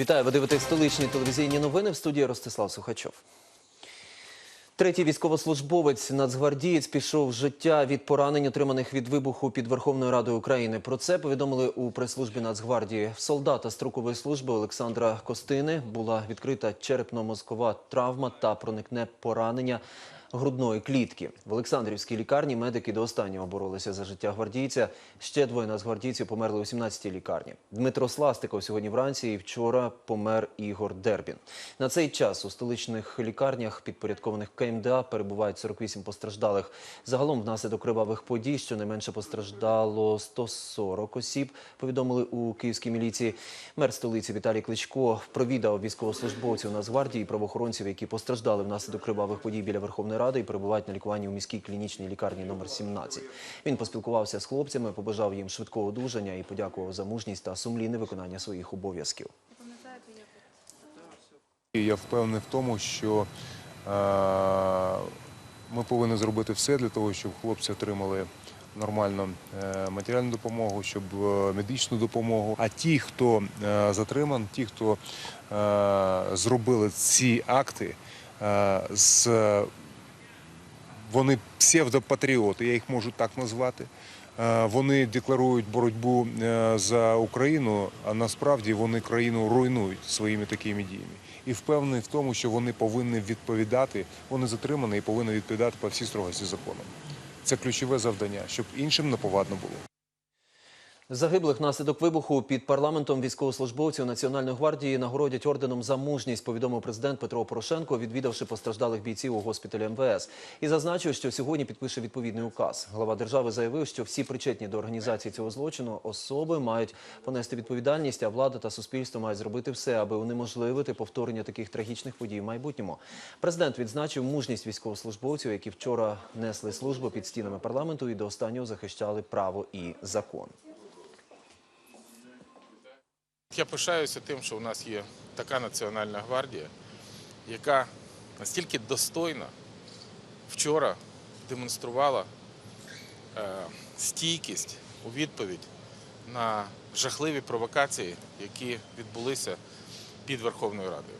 Вітаю, ви дивитесь столичні телевізійні новини в студії Ростислав Сухачов. Третій військовослужбовець нацгвардієць пішов з життя від поранень, отриманих від вибуху під Верховною Радою України. Про це повідомили у прес-службі Нацгвардії. Солдата строкової служби Олександра Костини була відкрита черепно-мозкова травма та проникне поранення грудної клітки. В Олександрівській лікарні медики до останнього боролися за життя гвардійця. Ще двоє нацгвардійців померли у 17-й лікарні. Дмитро Сластиков сьогодні вранці і вчора помер Ігор Дербін. На цей час у столичних лікарнях, підпорядкованих КМДА, перебувають 48 постраждалих. Загалом внаслідок кривавих подій щонайменше постраждало 140 осіб, повідомили у київській міліції. Мер столиці Віталій Кличко провідав військовослужбовців Нацгвардії і правоохоронців, які постраждали внаслідок кривавих подій біля Верховної Ради і перебувають на лікуванні у міській клінічній лікарні номер 17. Він поспілкувався з хлопцями, побажав їм швидкого одужання і подякував за мужність та сумлінне виконання своїх обов'язків. Я впевнений в тому, що е, ми повинні зробити все для того, щоб хлопці отримали нормальну е, матеріальну допомогу, щоб е, медичну допомогу. А ті, хто затриман, ті, хто зробили ці акти, з, вони псевдопатріоти, я їх можу так назвати. Е, Вони декларують боротьбу е, за Україну, а насправді вони країну руйнують своїми такими діями. І впевнений в тому, що вони повинні відповідати, вони затримані і повинні відповідати по всій строгості закону. Це ключове завдання, щоб іншим неповадно було. Загиблих внаслідок вибуху під парламентом військовослужбовців Національної гвардії нагородять орденом за мужність, повідомив президент Петро Порошенко, відвідавши постраждалих бійців у госпіталі МВС. І зазначив, що сьогодні підпише відповідний указ. Глава держави заявив, що всі причетні до організації цього злочину особи мають понести відповідальність, а влада та суспільство мають зробити все, аби унеможливити повторення таких трагічних подій в майбутньому. Президент відзначив мужність військовослужбовців, які вчора несли службу під стінами парламенту і до останнього захищали право і закон. Я пишаюся тим, що у нас є така Національна гвардія, яка настільки достойно вчора демонструвала е, стійкість у відповідь на жахливі провокації, які відбулися під Верховною Радою.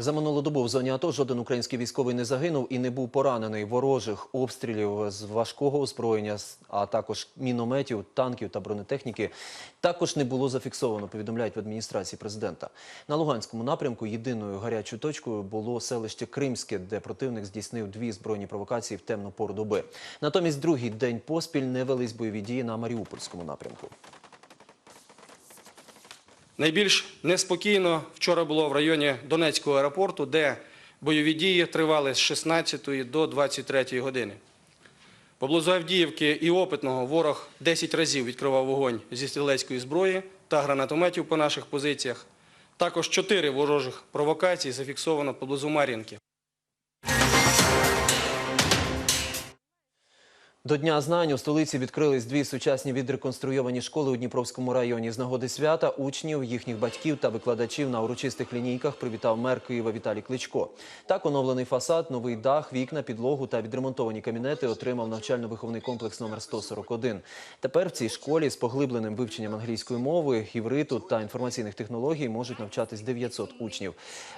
За минулу добу в зоні АТО жоден український військовий не загинув і не був поранений. Ворожих обстрілів з важкого озброєння, а також мінометів, танків та бронетехніки також не було зафіксовано, повідомляють в адміністрації президента. На Луганському напрямку єдиною гарячою точкою було селище Кримське, де противник здійснив дві збройні провокації в темну пору доби. Натомість другий день поспіль не велись бойові дії на Маріупольському напрямку. Найбільш неспокійно вчора було в районі Донецького аеропорту, де бойові дії тривали з 16 до 23 години. Поблизу Авдіївки і Опитного ворог 10 разів відкривав вогонь зі стрілецької зброї та гранатометів по наших позиціях. Також 4 ворожих провокації зафіксовано поблизу Мар'їнки. До Дня знань у столиці відкрились дві сучасні відреконструйовані школи у Дніпровському районі. З нагоди свята учнів, їхніх батьків та викладачів на урочистих лінійках привітав мер Києва Віталій Кличко. Так оновлений фасад, новий дах, вікна, підлогу та відремонтовані кабінети отримав навчально-виховний комплекс номер 141. Тепер в цій школі з поглибленим вивченням англійської мови, івриту та інформаційних технологій можуть навчатись 900 учнів.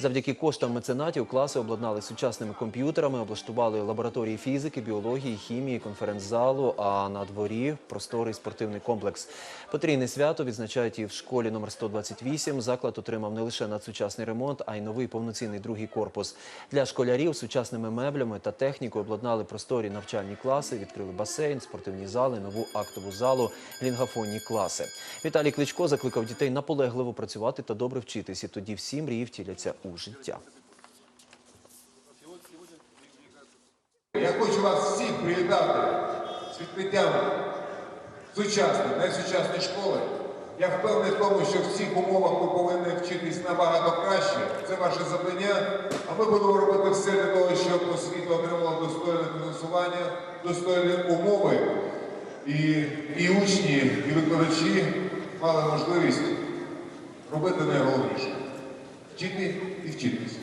Завдяки коштам меценатів класи обладнали сучасними комп'ютерами, облаштували лабораторії фізики, біології, хімії, конференц-залу, а на дворі просторий спортивний комплекс. Потрійне свято відзначають і в школі номер 128. Заклад отримав не лише надсучасний ремонт, а й новий повноцінний другий корпус. Для школярів сучасними меблями та технікою обладнали просторі навчальні класи, відкрили басейн, спортивні зали, нову актову залу, лінгафонні класи. Віталій Кличко закликав дітей наполегливо працювати та добре вчитись, і тоді всі мрії втіляться у життя. Я хочу вас всіх привітати з відкриттям сучасної, найсучасної школи. Я впевнений в тому, що в цих умовах ви повинні вчитись набагато краще. Це ваше завдання. А ми будемо робити все для того, щоб освіта отримала достойне фінансування, достойні умови. І, і учні, і викладачі мали можливість робити найголовніше вчити і вчитися.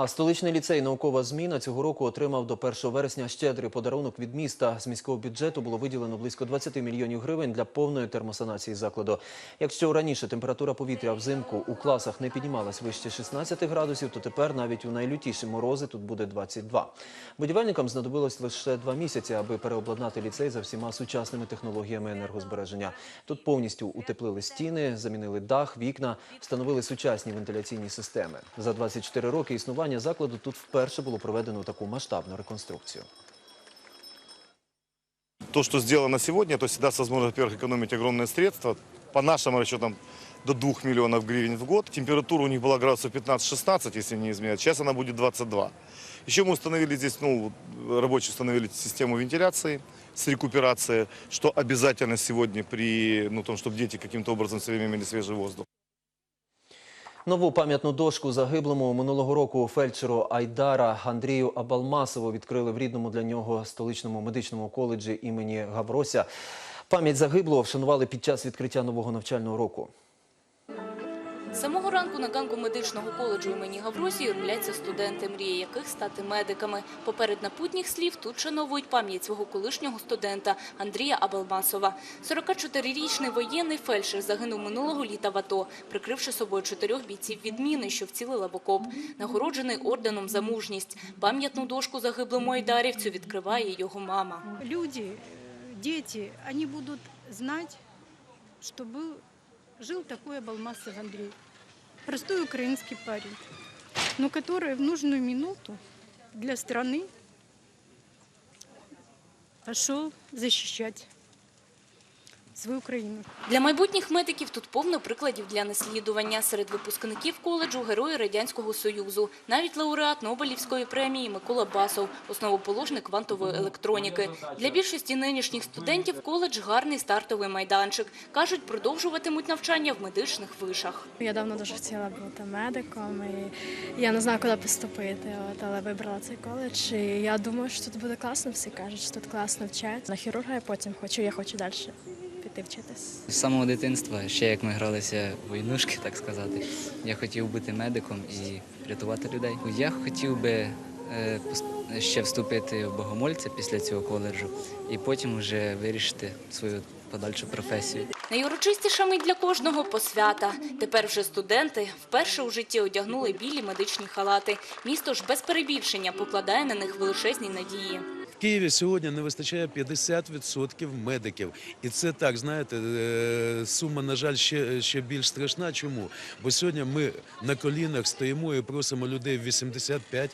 А столичний ліцей наукова зміна цього року отримав до 1 вересня щедрий подарунок від міста. З міського бюджету було виділено близько 20 мільйонів гривень для повної термосанації закладу. Якщо раніше температура повітря взимку у класах не піднімалась вище 16 градусів, то тепер навіть у найлютіші морози тут буде 22. Будівельникам знадобилось лише два місяці, аби переобладнати ліцей за всіма сучасними технологіями енергозбереження. Тут повністю утеплили стіни, замінили дах, вікна, встановили сучасні вентиляційні системи. За 24 роки існування закладу тут вперше було проведено таку масштабну реконструкцію. То, что сделано сегодня, то есть даст возможность, во-первых, экономить огромные средства. По нашим расчетам, до 2 миллионов гривен в год. Температура у них была градусов 15-16, если не изменяет. Сейчас она будет 22. Еще мы установили здесь, ну, рабочие установили систему вентиляции с рекуперацией, что обязательно сегодня при, ну, том, чтобы дети каким-то образом все время имели свежий воздух. Нову пам'ятну дошку загиблому минулого року фельдшеру Айдара Андрію Абалмасову відкрили в рідному для нього столичному медичному коледжі імені Гаврося. Пам'ять загиблого вшанували під час відкриття нового навчального року. Самого ранку на ганку медичного коледжу імені Гавросі юрмляться студенти, мрії яких стати медиками. Поперед напутніх слів тут шановують пам'ять свого колишнього студента Андрія Абелмасова. 44-річний воєнний фельдшер загинув минулого літа в АТО, прикривши собою чотирьох бійців відміни, що вцілила в окоп. Нагороджений орденом за мужність. Пам'ятну дошку загиблому айдарівцю відкриває його мама. люди, э, дети, они будут знать, что был, жил такой Абалмасов Андрей. Простой украинский парень, но который в нужную минуту для страны пошел защищать свою Украину. Для майбутніх медиків тут повно прикладів для наслідування. Серед випускників коледжу – герої Радянського Союзу. Навіть лауреат Нобелівської премії Микола Басов – основоположник квантової електроніки. Для більшості нинішніх студентів коледж – гарний стартовий майданчик. Кажуть, продовжуватимуть навчання в медичних вишах. Я давно дуже хотіла бути медиком, і я не знаю, куди поступити, от, але вибрала цей коледж. І я думаю, що тут буде класно. Всі кажуть, що тут класно вчать. На хірурга я потім хочу, я хочу далі піти вчитись. З самого дитинства, ще як ми гралися в войнушки, так сказати, я хотів бути медиком і рятувати людей. Я хотів би е, ще вступити в богомольця після цього коледжу і потім вже вирішити свою подальшу професію. Найурочистіша мить для кожного – посвята. Тепер вже студенти вперше у житті одягнули білі медичні халати. Місто ж без перебільшення покладає на них величезні надії. Києві сьогодні не вистачає 50% медиків. І це так, знаєте, е, сума, на жаль, ще, ще більш страшна. Чому? Бо сьогодні ми на колінах стоїмо і просимо людей в 85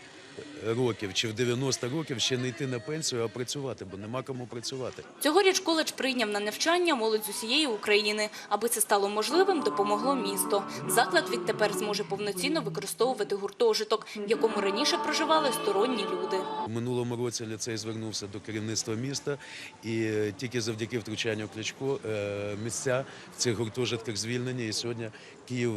років чи в 90 років ще не йти на пенсію, а працювати, бо нема кому працювати. Цьогоріч коледж прийняв на навчання молодь з усієї України. Аби це стало можливим, допомогло місто. Заклад відтепер зможе повноцінно використовувати гуртожиток, в якому раніше проживали сторонні люди. У минулому році ліцей звернувся до керівництва міста, і е, тільки завдяки втручанню Кличко е, місця в цих гуртожитках звільнені. І сьогодні Київ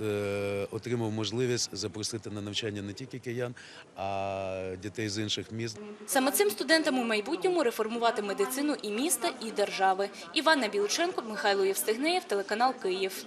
е, отримав можливість запросити на навчання не тільки киян, а дітей з інших міст. Саме цим студентам у майбутньому реформувати медицину і міста, і держави. Івана Біличенко, Михайло Євстигнеєв, телеканал Київ.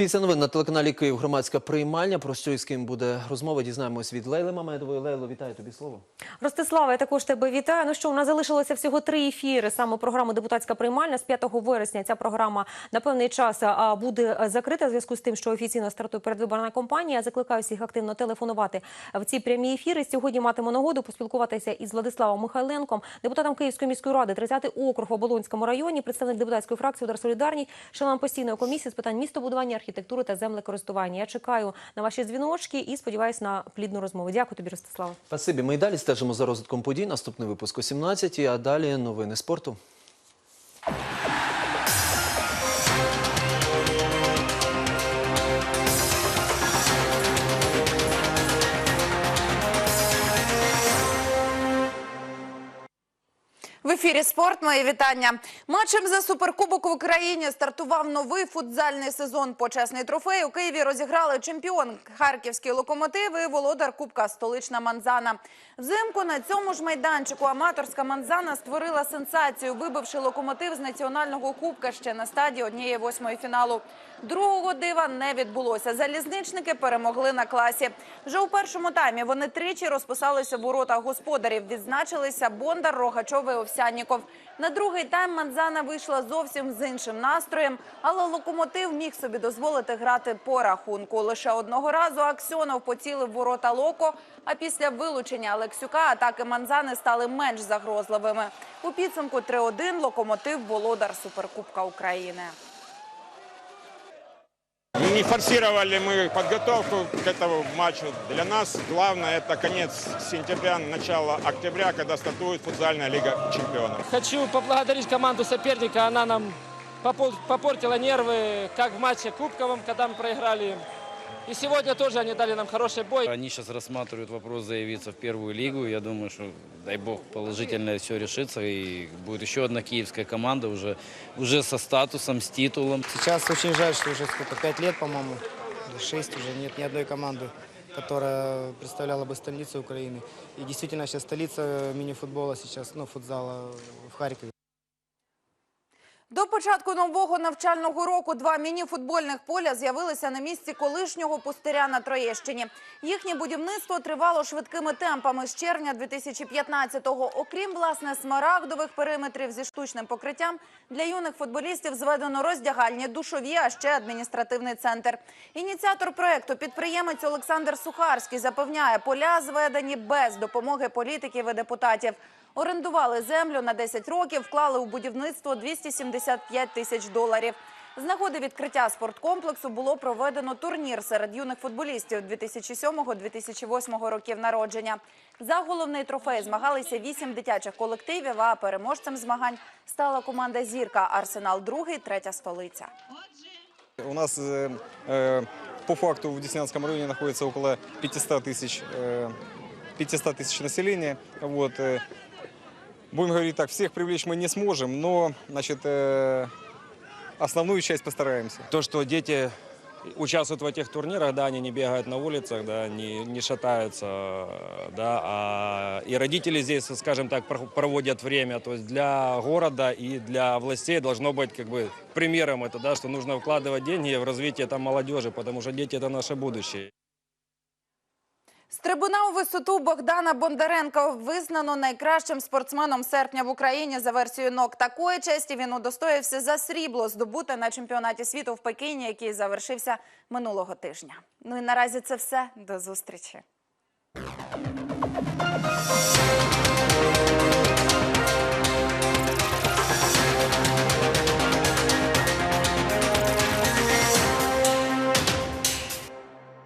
Після новин на телеканалі Київ громадська приймальня. Про що і з ким буде розмова, дізнаємось від Лейли Мамедової. Лейло, вітаю тобі слово. Ростислава, я також тебе вітаю. Ну що, у нас залишилося всього три ефіри саме програми Депутатська приймальня. З 5 вересня ця програма на певний час буде закрита в зв'язку з тим, що офіційно стартує передвиборна кампанія. Я закликаю всіх активно телефонувати в ці прямі ефіри. Сьогодні матиму нагоду поспілкуватися із Владиславом Михайленком, депутатом Київської міської ради, 30-й округ в Оболонському районі, представник депутатської фракції «Удар Солідарність», членом постійної комісії з питань містобудування, архітектури та землекористування. Я чекаю на ваші дзвіночки і сподіваюся на плідну розмову. Дякую тобі, Ростислава. Спасибі. Ми й далі стежимо за розвитком подій. Наступний випуск о 17 а далі новини спорту. Ефірі спорт. Мої вітання. Матчем за суперкубок в Україні стартував новий футзальний сезон. Почесний трофей у Києві розіграли чемпіон харківський локомотив і володар Кубка столична Манзана. Взимку на цьому ж майданчику аматорська Манзана створила сенсацію, вибивши локомотив з національного кубка ще на стадії однієї восьмої фіналу. Другого дива не відбулося. Залізничники перемогли на класі. Вже у першому таймі вони тричі розписалися в воротах господарів. Відзначилися Бондар, Рогачов і Овсянніков. На другий тайм Манзана вийшла зовсім з іншим настроєм, але локомотив міг собі дозволити грати по рахунку. Лише одного разу Аксьонов поцілив ворота Локо, а після вилучення Алексюка атаки Манзани стали менш загрозливими. У підсумку 3-1 локомотив володар Суперкубка України. Не форсировали мы подготовку к этому матчу. Для нас главное это конец сентября, начало октября, когда стартует футзальная лига чемпионов. Хочу поблагодарить команду соперника. Она нам попол- попортила нервы, как в матче кубковом, когда мы проиграли. И сегодня тоже они дали нам хороший бой. Они сейчас рассматривают вопрос заявиться в первую лигу. Я думаю, что, дай бог, положительно все решится. И будет еще одна киевская команда уже, уже со статусом, с титулом. Сейчас очень жаль, что уже сколько, пять лет, по-моему, или шесть уже нет ни одной команды, которая представляла бы столицу Украины. И действительно сейчас столица мини-футбола сейчас, ну, футзала в Харькове. До початку нового навчального року два міні-футбольних поля з'явилися на місці колишнього пустиря на Троєщині. Їхнє будівництво тривало швидкими темпами з червня 2015-го. Окрім власне смарагдових периметрів зі штучним покриттям, для юних футболістів зведено роздягальні, душові, а ще адміністративний центр. Ініціатор проекту, підприємець Олександр Сухарський, запевняє, поля зведені без допомоги політиків і депутатів. Орендували землю на 10 років, вклали у будівництво 275 тисяч доларів. З нагоди відкриття спорткомплексу було проведено турнір серед юних футболістів 2007-2008 років народження. За головний трофей змагалися вісім дитячих колективів, а переможцем змагань стала команда «Зірка» «Арсенал» другий, третя столиця. У нас э, э, по факту в Деснянском районе находится около 500 тысяч, э, 500 тысяч населения. Вот, э, будем говорить так, всех привлечь мы не сможем, но значит, э, основную часть постараемся. То, что дети участвуют в этих турнирах, да, они не бегают на улицах, да, не, не шатаются, да, а и родители здесь, скажем так, про- проводят время. То есть для города и для властей должно быть как бы примером это, да, что нужно вкладывать деньги в развитие там молодежи, потому что дети это наше будущее. Стрибуна у висоту Богдана Бондаренка визнано найкращим спортсменом серпня в Україні за версією НОК. Такої честі він удостоївся за срібло, здобуте на чемпіонаті світу в Пекіні, який завершився минулого тижня. Ну і наразі це все. До зустрічі.